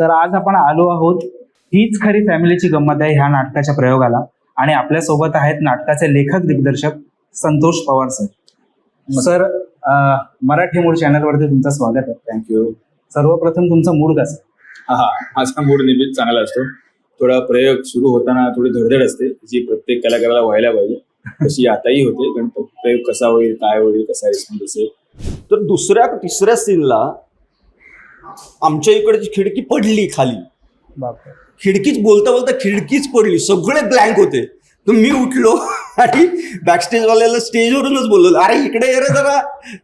तर आज आपण आलो आहोत हीच खरी फॅमिलीची गंमत आहे ह्या नाटकाच्या प्रयोगाला. आणि आपल्यासोबत आहेत नाटकाचे लेखक दिग्दर्शक Santosh Pawar sir. Sir Marathi mood चॅनलवरती तुमचं स्वागत आहे. थँक्यू सर्वप्रथम तुमचा मूड कसा? हा माझा मूड नेहमीच चांगला असतो. थोडा प्रयोग सुरू होताना थोडी धडधड असते जी प्रत्येक कलाकाराला व्हायला पाहिजे. तशी आताही होते कारण तो प्रयोग कसा होईल काय होईल कसा रिस्पॉन्स असेल. तर दुसऱ्या तिसऱ्या सीनला आमच्या इकडची खिडकी पडली खाली बापरे. खिडकीच बोलता बोलता खिडकीच पडली सगळे ब्लँक होते. तर मी उठलो आणि बॅकस्टेज वाल्याला स्टेजवरूनच बोललो अरे इकडे ये रे जरा.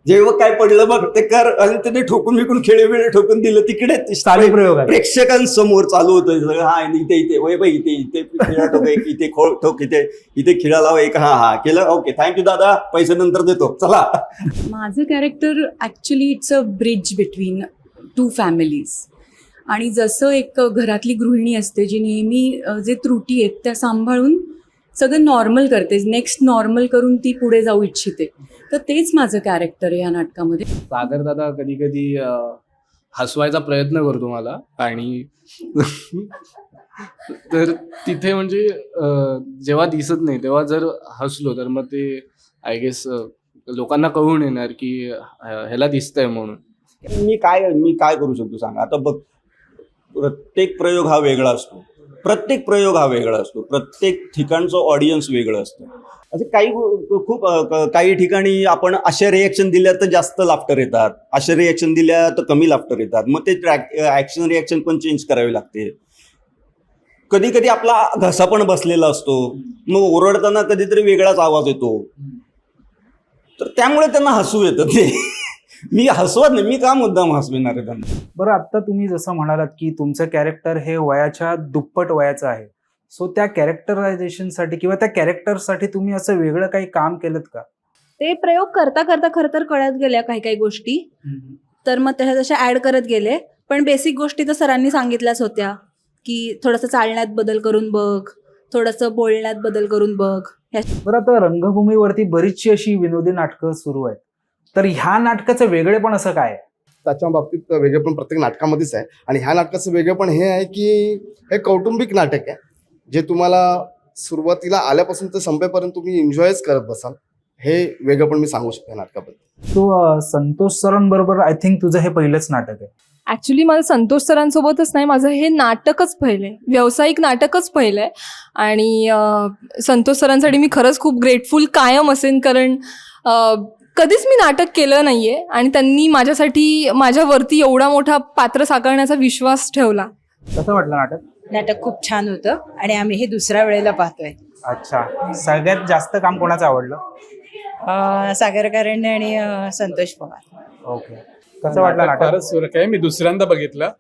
जेव्हा काय पडलं बघ ते कर. आणि त्याने ठोकून विकून खेळे बिळे ठोकून दिलं तिकडे ते चालू प्रयोग आहे. प्रेक्षकांसमोर चालू होतं सगळं हा इथे इथे वय बाई इथे इथे खिळा ठोक एक इथे खोळ ठोक इथे इथे खिळा लाव एक हा हा केलं ओके थँक्यू दादा पैसे नंतर देतो चला. माझं character actually it's a bridge between two families. आणि जसं एक घरातली गृहिणी असते जी नेहमी जे त्रुटी आहेत त्या सांभाळून सगळं नॉर्मल करते. नेक्स्ट नॉर्मल करून ती पुढे जाऊ इच्छिते. तर तेच माझं कॅरेक्टर आहे या नाटकामध्ये. सागर दादा कधी कधी हसवायचा प्रयत्न करतो मला. आणि तर तिथे म्हणजे जेव्हा दिसत नाही तेव्हा जर हसलो तर मग ते आय गेस लोकांना कळून येणार की ह्याला दिसतंय म्हणून. मी काय मी काय करू शकतो सांगा? आता बघ प्रत्येक प्रयोग हा वेगळा असतो. प्रत्येक प्रयोग हा वेगळा असतो. प्रत्येक ठिकाणचं ऑडियन्स वेगळं असतं. असे काही खूप काही ठिकाणी आपण अशा रिॲक्शन दिल्या तर जास्त लाफ्टर येतात. अशा रिॲक्शन दिल्या तर कमी लाफ्टर येतात. मग ते ॲक्शन रिॲक्शन पण चेंज करावी लागते. कधी कधी आपला घसा पण बसलेला असतो. मग ओरडताना कधीतरी वेगळाच आवाज येतो. तर त्यामुळे त्यांना हसू येतं ते. मी हसवत नाही मी का मुद्दाम हसविणार आहे त्यांना? बरं आत्ता तुम्ही जसं म्हणालात की तुमचं कॅरेक्टर हे वयाच्या दुप्पट वयाचं आहे. सो त्या कॅरेक्टरायझेशनसाठी किंवा त्या कॅरेक्टरसाठी तुम्ही असं वेगळं काही काम केलं का? ते प्रयोग करता करता खरं तर कळत गेल्या काही काही गोष्टी. तर मग तशा तशा ॲड करत गेले. पण बेसिक गोष्टी तर सरांनी सांगितल्याच होत्या की थोडंसं चालण्यात बदल करून बघ थोडंसं बोलण्यात बदल करून बघ. ह्या बरं आता रंगभूमीवरती बरीचशी अशी विनोदी नाटकं सुरू आहेत. तर ह्या नाटकाचं वेगळेपण असं काय? आहे? त्याच्या बाबतीत वेगळेपण प्रत्येक नाटकामध्येच आहे. आणि ह्या नाटकाचं वेगळेपण हे आहे की हे कौटुंबिक नाटक आहे. जे तुम्हाला सुरुवातीला आल्यापासून ते संपेपर्यंत तुम्ही एन्जॉयच करत बसाल. हे वेगळेपण मी सांगू शकतो या नाटकाबद्दल. सो अं, संतोष सरांबरोबर आय थिंक तुझं हे पहिलंच नाटक आहे. ॲक्च्युली माझं संतोष सरांसोबतच नाही माझं हे नाटकच पहिलं. आहे व्यावसायिक नाटकच पहिलं. आहे आणि संतोष सरांसाठी मी खरंच खूप ग्रेटफुल कायम असेन कारण कधीच मी नाटक केलं नाही आहे आणि त्यांनी माझ्यासाठी माझ्यावरती एवढा मोठा पात्र साकारण्याचा विश्वास ठेवला. कसं वाटलं नाटक? नाटक खूप छान होतं आणि आम्ही हे दुसऱ्या वेळेला पाहतोय. अच्छा. सगळ्यात जास्त काम कोणाचं आवडलं? अं, सागर कारंडे आणि अं, संतोष पवार. ओके. कसं वाटलं नाटक फारच सुरख आहे. मी दुसऱ्यांदा बघितलं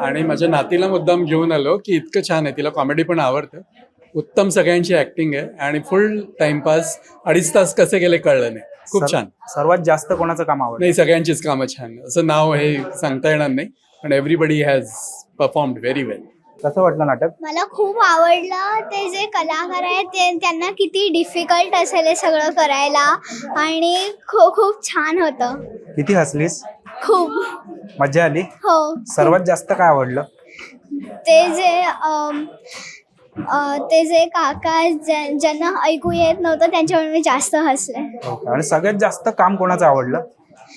आणि माझ्या नातीला मुद्दाम घेऊन आलो की इतकं छान आहे. तिला कॉमेडी पण आवडतं. उत्तम सगळ्यांची ऍक्टिंग आहे आणि फुल टाइमपास अडीच तास कसे गेले कळलं नाही. खूप छान. सर्वात जास्त कोणाचं काम आवडलं नाही सगळ्यांचीच कामं छान. असं नाव हे सांगता येणार नाही पण everybody has performed very well कसं वाटलं नाटक? मला खूप आवडलं. ते जे कलाकार आहेत ते त्यांना किती डिफिकल्ट असेल हे सगळं करायला. आणि खूप खूप छान होतं. किती हसलीस? खूप. मजा आली? हो. सर्वात जास्त काय आवडलं? ते जे अम, ते जे काका ज्या- ज्यांना ऐकू येत नव्हतं त्यांच्यावर मी जास्त हसले. ओके आणि सगळ्यात जास्त काम कोणाचं आवडलं?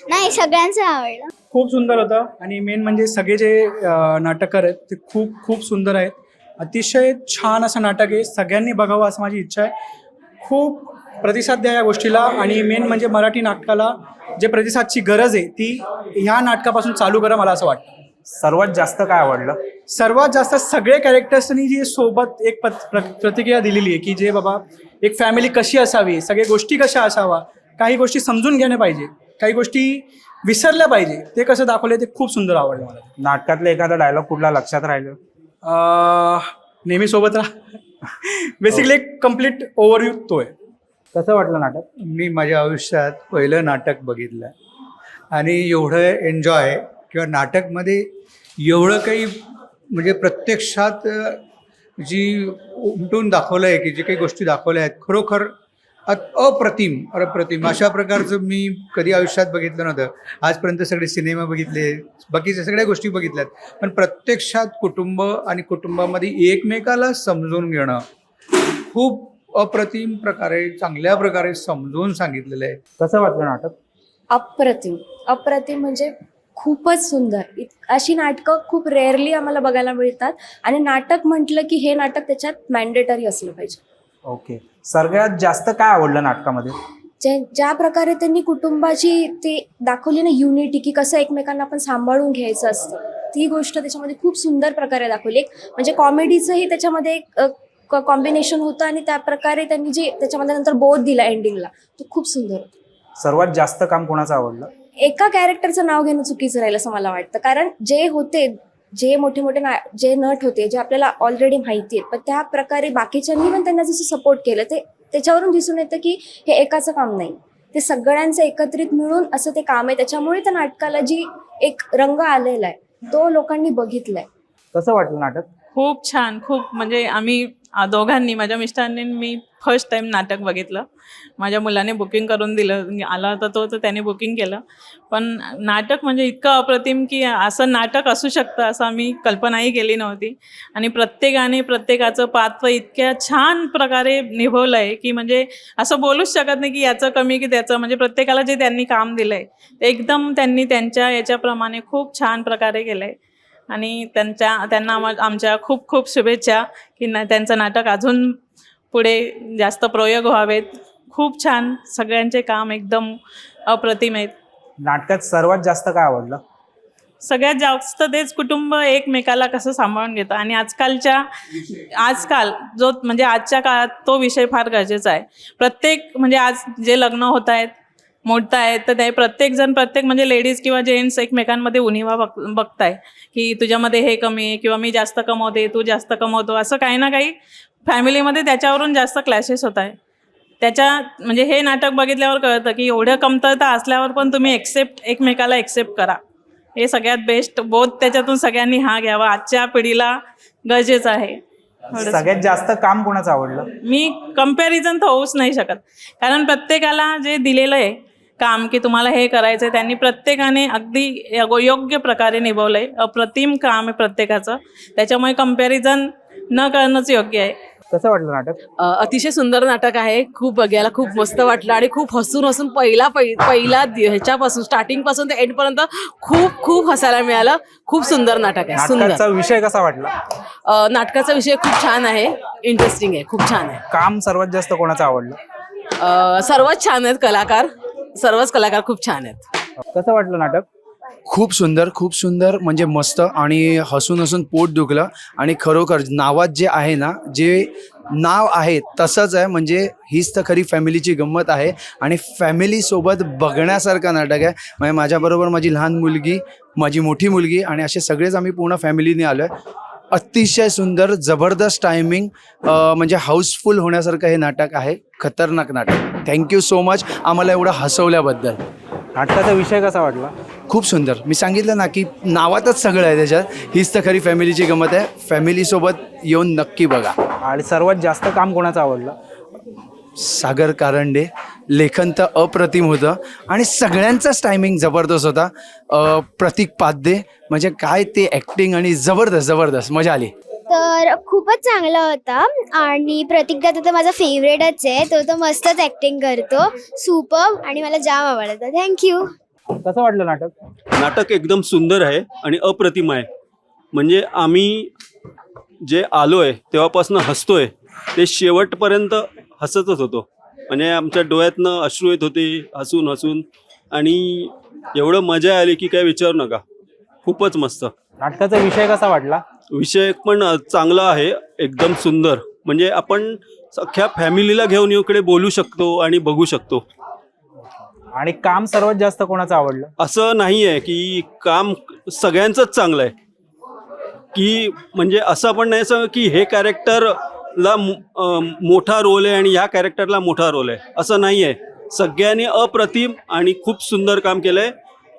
नाही सगळ्यांचं आवडलं. खूप सुंदर होतं आणि मेन म्हणजे सगळे जे अ, नाटककार आहेत ते खूप खूप सुंदर आहेत. अतिशय छान असं नाटक आहे सगळ्यांनी बघावं असं माझी इच्छा आहे. खूप प्रतिसाद द्या या गोष्टीला आणि मेन म्हणजे मराठी नाटकाला जे प्रतिसादची गरज आहे ती ह्या नाटकापासून चालू करा मला असं वाटतं. सर्वात जास्त काय आवडलं? सर्वात जास्त सगळे कॅरेक्टर्सनी जी सोबत एक पत- प्र- प्रतिक्रिया दिलेली आहे की जे बाबा एक फॅमिली कशी असावी सगळ्या गोष्टी कशा असावा काही गोष्टी समजून घेणे पाहिजे काही गोष्टी विसरल्या पाहिजे ते कसं दाखवले ते खूप सुंदर आवडलं मला. नाटकातला एखादा डायलॉग कुठला लक्षात राहिलं? अं, नेहमी सोबत राहा. बेसिकली एक कंप्लीट ओव्हरव्ह्यू तो आहे कसं वाटलं नाटक? मी माझ्या आयुष्यात पहिलं नाटक बघितलं. आणि एवढं एन्जॉय किंवा नाटकमध्ये एवढं काही म्हणजे प्रत्यक्षात जी उमटून दाखवलं आहे की जे काही गोष्टी दाखवल्या आहेत खरोखर अ- अप्रतिम अप्रतिम. अशा प्रकारचं मी कधी आयुष्यात बघितलं नव्हतं. आजपर्यंत सगळे सिनेमा बघितले बाकीच्या सगळ्या गोष्टी बघितल्यात. पण प्रत्यक्षात कुटुंब आणि कुटुंबामध्ये एकमेकाला समजून घेणं खूप अप्रतिम प्रकारे चांगल्या प्रकारे समजून सांगितलेलं आहे. कसं वाटलं नाटक? अप्रतिम. अप्रतिम म्हणजे खूपच सुंदर. अशी नाटकं खूप रेअरली आम्हाला बघायला मिळतात. आणि नाटक म्हटलं की हे नाटक त्याच्यात मॅन्डेटरी असलं पाहिजे. ओके. सगळ्यात जास्त काय आवडलं नाटकामध्ये? जे ज्या प्रकारे त्यांनी कुटुंबाची ते दाखवली ना युनिटी की कसं एकमेकांना आपण सांभाळून घ्यायचं असतं ती गोष्ट त्याच्यामध्ये खूप सुंदर प्रकारे दाखवली. एक म्हणजे कॉमेडीचंही त्याच्यामध्ये एक कॉम्बिनेशन होतं आणि त्या प्रकारे त्यांनी जे त्याच्यामध्ये नंतर बोध दिला एंडिंगला तो खूप सुंदर होता. सर्वात जास्त काम कोणाचं आवडलं? एका कॅरेक्टरचं नाव घेणं चुकीचं राहील असं मला वाटतं. कारण जे होते जे मोठे मोठे ना जे नट होते जे आपल्याला ऑलरेडी माहिती आहेत पण त्या प्रकारे बाकीच्यांनी पण त्यांना जसं सपोर्ट केलं ते त्याच्यावरून दिसून येतं की हे एकाचं काम नाही. ते सगळ्यांचं एकत्रित मिळून असं ते काम आहे. त्याच्यामुळे त्या नाटकाला जी एक रंग आलेला आहे तो लोकांनी बघितलाय. कसं वाटलं नाटक? खूप छान. खूप म्हणजे आम्ही दोघांनी माझ्या मिस्टरांनी मी फर्स्ट टाइम नाटक बघितलं. माझ्या मुलाने बुकिंग करून दिलं. आला होता तो तर त्याने बुकिंग केलं. पण नाटक म्हणजे इतकं अप्रतिम की असं नाटक असू शकतं असं आम्ही कल्पनाही केली नव्हती. आणि प्रत्येकाने प्रत्येकाचं पात्र इतक्या छान प्रकारे निभवलं आहे की म्हणजे असं बोलूच शकत नाही की याचं कमी की त्याचं. म्हणजे प्रत्येकाला जे त्यांनी काम दिलं आहे ते एकदम त्यांनी त्यांच्या याच्याप्रमाणे खूप छान प्रकारे केलं आहे आणि त्यांच्या त्यांना आम आमच्या खूप खूप शुभेच्छा की ना त्यांचं नाटक अजून पुढे जास्त प्रयोग व्हावेत. खूप छान सगळ्यांचे काम एकदम अप्रतिम आहेत नाटकात सर्वात जास्त काय आवडलं? सगळ्यात जास्त तेच कुटुंब एकमेकाला कसं सांभाळून घेतं. आणि आजकालच्या आजकाल जो म्हणजे आजच्या काळात तो विषय फार गरजेचा आहे. प्रत्येक म्हणजे आज जे लग्न होत आहेत मोडत आहेत तर ते प्रत्येकजण प्रत्येक म्हणजे लेडीज किंवा जेंट्स एकमेकांमध्ये उणिवा बघ बघताय की तुझ्यामध्ये हे कमी आहे किंवा मी जास्त कमवते तू जास्त कमवतो असं काही ना काही फॅमिलीमध्ये त्याच्यावरून जास्त क्लॅशेस होत आहे. त्याच्या म्हणजे हे नाटक बघितल्यावर कळतं की एवढं कमतरता असल्यावर पण तुम्ही एक्सेप्ट एकमेकाला एक्सेप्ट करा. हे सगळ्यात बेस्ट बोध त्याच्यातून सगळ्यांनी हा घ्यावा. आजच्या पिढीला गरजेचं आहे. सगळ्यात जास्त काम कोणाचं आवडलं? मी कंपॅरिझन तर होऊच नाही शकत. कारण प्रत्येकाला जे दिलेलं आहे काम की तुम्हाला हे करायचं आहे त्यांनी प्रत्येकाने अगदी योग्य प्रकारे निभवलं आहे अप्रतिम काम आहे प्रत्येकाचं. त्याच्यामुळे कंपॅरिझन न करणंच योग्य आहे. कसं वाटलं नाटक? अतिशय सुंदर नाटक आहे. खूप बघायला खूप मस्त वाटलं आणि खूप हसून हसून पहिला पहिला ह्याच्यापासून स्टार्टिंगपासून ते एंड पर्यंत खूप खूप हसायला मिळालं. खूप सुंदर नाटक आहे. नाटकाचा सुंदर विषय कसा वाटला? नाटकाचा विषय खूप छान आहे. इंटरेस्टिंग आहे. खूप छान आहे. काम सर्वात जास्त कोणाचं आवडलं? अ, सर्वच छान आहेत कलाकार. सर्वच कलाकार खूप छान आहेत. कसं वाटलं नाटक? खूप सुंदर खूप सुंदर म्हणजे मस्त आणि हसून हसून पोट दुखलं. आणि खरोखर नावात जे आहे ना जे नाव आहे तसंच आहे म्हणजे हीच तर खरी फॅमिलीची गंमत आहे. आणि फॅमिलीसोबत बघण्यासारखं नाटक आहे. म्हणजे माझ्याबरोबर माझी लहान मुलगी माझी मोठी मुलगी आणि असे सगळेच आम्ही पूर्ण फॅमिलीने आलो आहे अतिशय सुंदर जबरदस्त टायमिंग म्हणजे हाऊसफुल होण्यासारखं हे नाटक आहे. खतरनाक नाटक. थँक्यू सो मच आम्हाला एवढं हसवल्याबद्दल. नाटकाचा विषय कसा वाटला? खूप सुंदर. मी सांगितलं ना की नावातच सगळं आहे त्याच्यात. हीच तर खरी फॅमिलीची गमत आहे. फॅमिलीसोबत येऊन नक्की बघा. आणि सर्वात जास्त काम कोणाचं आवडलं? सागर कारंडे. लेखन तर अप्रतिम होतं. आणि सगळ्यांचाच टायमिंग जबरदस्त होता. प्रतीक पाध्ये म्हणजे काय ते ॲक्टिंग आणि जबरदस्त जबरदस्त. मजा आली. तर खूपच चांगला होता. आणि प्रतीक दादा तर माझा फेवरेटच आहे. तो तर मस्तच ॲक्टिंग करतो. सुपर आणि मला जाम आवडतं. थँक्यू कसं वाटलं नाटक? नाटक एकदम सुंदर आहे आणि अप्रतिम आहे. म्हणजे आम्ही जे आलो आहे तेव्हापासून हसतोय. ते शेवटपर्यंत हसतच होतो. म्हणजे आमच्या डोळ्यातनं अश्रू येत होते हसून हसून. आणि एवढं मजा आली की काय विचारू नका. खूपच मस्त. नाटकाचा विषय कसा वाटला? विषय पण चांगला आहे एकदम सुंदर. म्हणजे आपण अख्ख्या फॅमिलीला घेऊन इकडे बोलू शकतो आणि बघू शकतो. आणि काम सर्वात जास्त कोणाचं आवडलं? असं नाही आहे की काम सगळ्यांचंच चांगलं आहे की म्हणजे असं पण नाही असं की हे कॅरेक्टरला मोठा रोल आहे आणि ह्या कॅरेक्टरला मोठा रोल आहे. असं नाही आहे सगळ्यांनी अप्रतिम आणि खूप सुंदर काम केलं आहे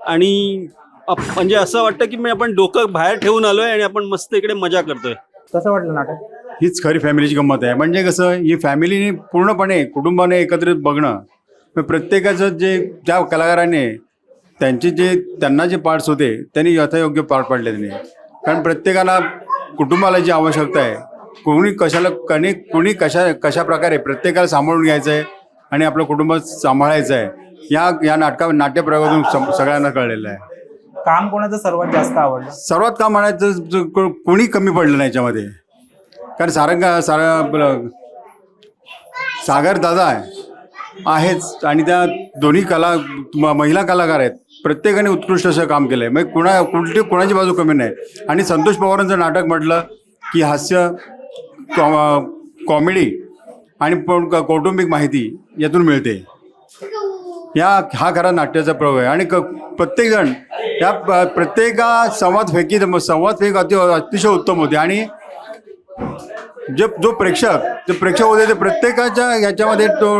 आणि म्हणजे असं वाटतं की मी आपण डोकं बाहेर ठेवून आलो आहे आणि आपण मस्त इकडे मजा करतोय. कसं वाटलं नाटक? हीच खरी फॅमिलीची गंमत आहे. म्हणजे कसं ही फॅमिलीने पूर्णपणे कुटुंबाने एकत्रित बघणं मग प्रत्येकाचं जे त्या कलाकाराने त्यांचे जे त्यांना जे पार्ट्स होते त्यांनी यथायोग्य पार पाडले त्यांनी. कारण प्रत्येकाला कुटुंबाला जी आवश्यकता आहे कोणी कशाला कणी कोणी कशा कशा प्रकारे प्रत्येकाला सांभाळून घ्यायचं आहे आणि आपलं कुटुंब सांभाळायचं आहे या या नाटका नाट्यप्रयोगातून सगळ्यांना कळलेलं आहे. काम कोणाचं सर्वात जास्त आवडलं? सर्वात काम म्हणायचं कोणी कमी पडलं नाही याच्यामध्ये. कारण सारंगा सारा सागर दादा आहे आहेच. आणि त्या दोन्ही कला महिला कलाकार आहेत. प्रत्येकाने उत्कृष्ट असं काम केलं आहे म्हणजे कुणा कुठली कोणाची बाजू कमी नाही. आणि संतोष पवारांचं नाटक म्हटलं की हास्य कॉ कॉमेडी आणि कौटुंबिक माहिती यातून मिळते. या हा खरा नाट्याचा प्रयोग आहे. आणि क प्रत्येकजण या प्रत्येका संवाद फेकी संवाद फेक अति अतिशय उत्तम होते. आणि जे जो प्रेक्षक जे प्रेक्षक होते ते प्रत्येकाच्या ह्याच्यामध्ये तो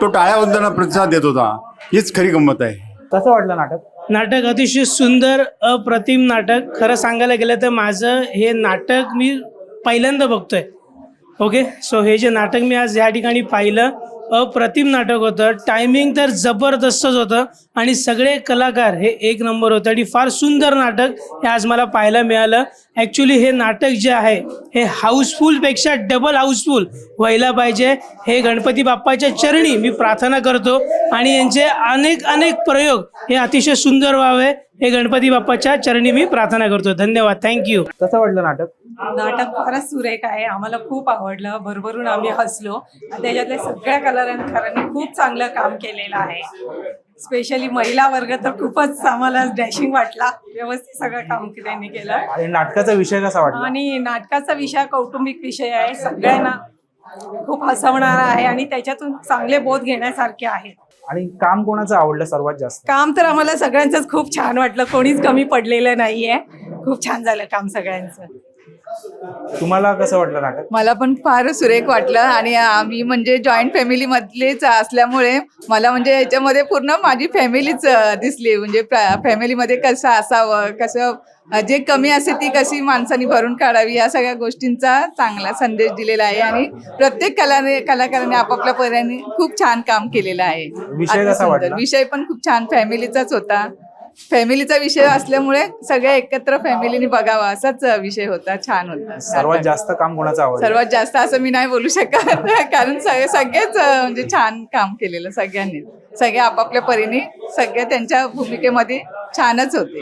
तो टाळ्या वाजवताना प्रतिसाद देत होता. हीच खरी गंमत आहे. कसं वाटलं नाटक? नाटक अतिशय सुंदर अप्रतिम नाटक. खरं सांगायला गेलं तर माझं हे नाटक मी पहिल्यांदा बघतोय. ओके सो हे जे नाटक मी आज या ठिकाणी पाहिलं अप्रतिम नाटक होतं. टायमिंग तर जबरदस्तच होतं आणि सगळे कलाकार हे एक नंबर होते आणि फार सुंदर नाटक हे आज मला पाहायला मिळालं. ॲक्च्युली हे नाटक जे आहे हे हाऊसफुलपेक्षा डबल हाऊसफुल व्हायला पाहिजे. हे गणपती बाप्पाच्या चरणी मी प्रार्थना करतो आणि यांचे अनेक अनेक प्रयोग हे अतिशय सुंदर व्हावे. हे गणपती बाप्पाच्या चरणी मी प्रार्थना करतो. धन्यवाद. थँक्यू कसं वाटलं नाटक? नाटक फारच सुरेख आहे. आम्हाला खूप आवडलं. भरभरून आम्ही हसलो. आणि त्याच्यातल्या सगळ्या कलाकारांनी खूप चांगलं काम केलेलं आहे. स्पेशली महिला वर्ग तर खूपच आम्हाला डॅशिंग वाटला. व्यवस्थित सगळं काम त्यांनी केलं. आणि नाटकाचा विषय कसा वाटला? आणि नाटकाचा विषय कौटुंबिक विषय आहे. सगळ्यांना खूप हसवणारा आहे आणि त्याच्यातून चांगले बोध घेण्यासारखे आहेत. आणि काम कोणाचं आवडलं सर्वात जास्त? काम तर आम्हाला सगळ्यांचंच खूप छान वाटलं. कोणीच कमी पडलेलं नाहीये. खूप छान झालं काम सगळ्यांचं. तुम्हाला कसं वाटलं नाटक? मला पण फार सुरेख वाटलं आणि आम्ही म्हणजे जॉईंट फॅमिली मधलेच असल्यामुळे मला म्हणजे याच्यामध्ये पूर्ण माझी फॅमिलीच दिसली. म्हणजे फॅमिलीमध्ये कसं असावं कसं जे कमी असते ती कशी माणसांनी भरून काढावी या सगळ्या गोष्टींचा चांगला संदेश दिलेला आहे. आणि प्रत्येक कलाने कलाकाराने आपापल्या पर्याने खूप छान काम केलेलं आहे? विषय पण खूप छान. फॅमिलीचाच होता. फॅमिलीचा विषय असल्यामुळे सगळ्या एकत्र फॅमिलीने बघावा असाच विषय होता छान होता. सर्वात जास्त काम कोणाचं आवडलं? सर्वात जास्त असं मी नाही बोलू शकत कारण सगळे सगळेच म्हणजे छान काम केलेलं सगळ्यांनी. सगळे आपापल्या परीने सगळे त्यांच्या भूमिकेमध्ये छानच होते.